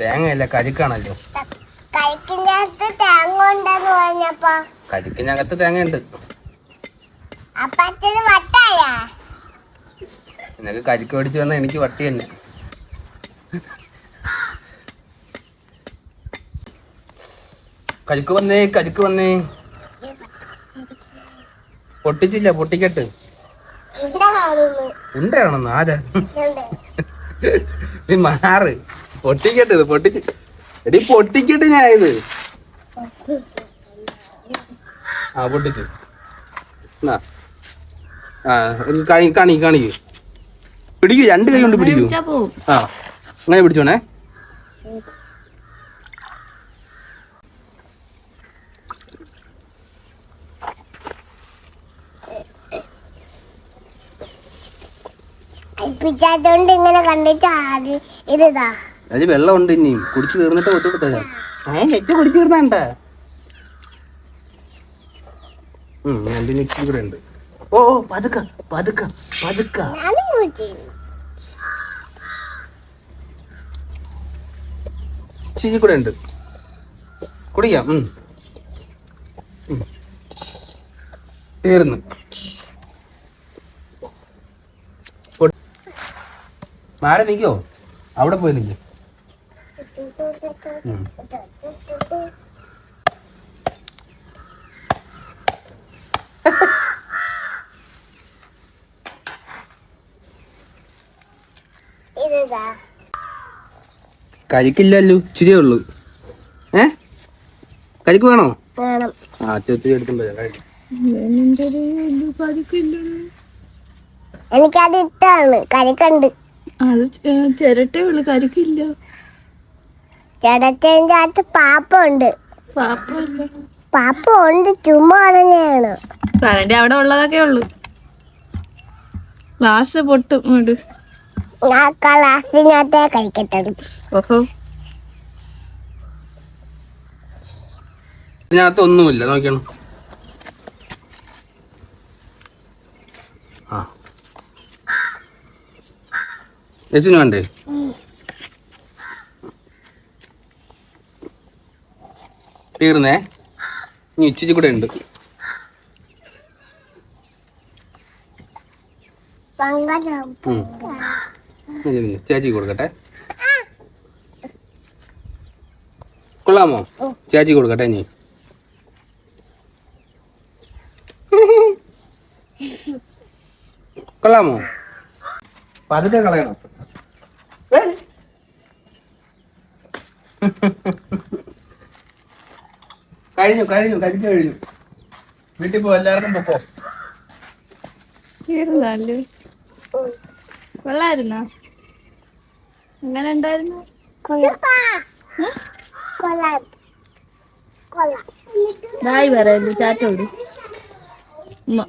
തേങ്ങയല്ല കരിക്കാണല്ലോ. കരിക്കിനകത്ത് തേങ്ങയുണ്ട്. നിനക്ക് കരിക്ക് മേടിച്ചു വന്ന എനിക്ക് വട്ടി തന്നെ. കരിക്ക് വന്നേ കരിക്ക് വന്നേ. പൊട്ടിച്ചില്ല പൊട്ടിക്കട്ട്. ഉണ്ടാണെന്ന് ആരാ. നീ മാറ്. പൊട്ടിക്കട്ടെ ഇത് പൊട്ടിച്ച്. എടി പൊട്ടിക്കട്ടെ ഞാൻ ഇത്. ആ പൊട്ടിച്ച് കാണി കാണി കാണിക്കൂ പിടിക്കൂ രണ്ട് കൈ കൊണ്ട് പിടിക്കൂ. ആ അങ്ങനെ പിടിച്ചോണേ. കഴിപ്പിച്ചാത്തോണ്ട് ഇങ്ങനെ കണ്ടിട്ട് ആദ്യം ഇതാ അത് വെള്ളമുണ്ട് ഇനിയും കുടിച്ചു തീർന്നിട്ട് ഒത്തു കൊടുത്താ ഏ നെറ്റ് കുടിച്ചു തീർന്നണ്ട രണ്ട് നെറ്റ് കൂടെ ഉണ്ട്. ഓ ഓ പതുക്ക പതുക്ക പതുക്ക. ചിരി കൂടെ ഉണ്ട്. കുടിക്കാം. തീർന്ന്. മാറി നിൽക്കോ അവിടെ പോയി നിൽക്കും കരിക്കില്ലല്ലോ ഇച്ചിരിയേ ഉള്ളൂ. ഏ? കരിക്ക് വേണോ? ആ ചെത്തി എടുത്തുണ്ടോ കഴിക്കും എനിക്കത് ഇഷ്ടമാണ് കരിക്കുണ്ട്. അത് ചെ- ചിരട്ടേ ഉള്ളു കരിക്കില്ല. ചേട്ടച്ചതിന്റെ അകത്ത് പാപ്പുണ്ട്. പാപ്പല്ല പാപ്പ ഉണ്ട് ചുമ്മാ പറഞ്ഞാണ് കരണ്ടി അവിടെ ഉള്ളതൊക്കെ ഉള്ളു. ഗ്ലാസ് പൊട്ടും ഇങ്ങോട്ട്. ഞാൻ ക്ലാസ്സിനകത്തെ കഴിക്കത്തുള്ളൂ. ഓഹോ. ഇതിനകത്ത് ഒന്നുമില്ല നോക്കണം ആ. ചേച്ചിന് വേണ്ടേ തീർന്നേ. ഇനി ഇച്ചിരി കൂടെ ഉണ്ട്. ചേച്ചിക്ക് കൊടുക്കട്ടെ. കൊള്ളാമോ? ചേച്ചി കൊടുക്കട്ടെ ഇനി. കൊള്ളാമോ? പതുക്കെ കളയണം. കഴിഞ്ഞു കഴിഞ്ഞു കഴിച്ചു കഴിഞ്ഞു. വീട്ടിൽ പോ എല്ലാവർക്കും പൊക്കോ കൊള്ളായിരുന്നോ? എങ്ങനെ ഉണ്ടായിരുന്നു? ബായ് പറയല്ലേ ചാറ്റോട്. ഉമ്മ.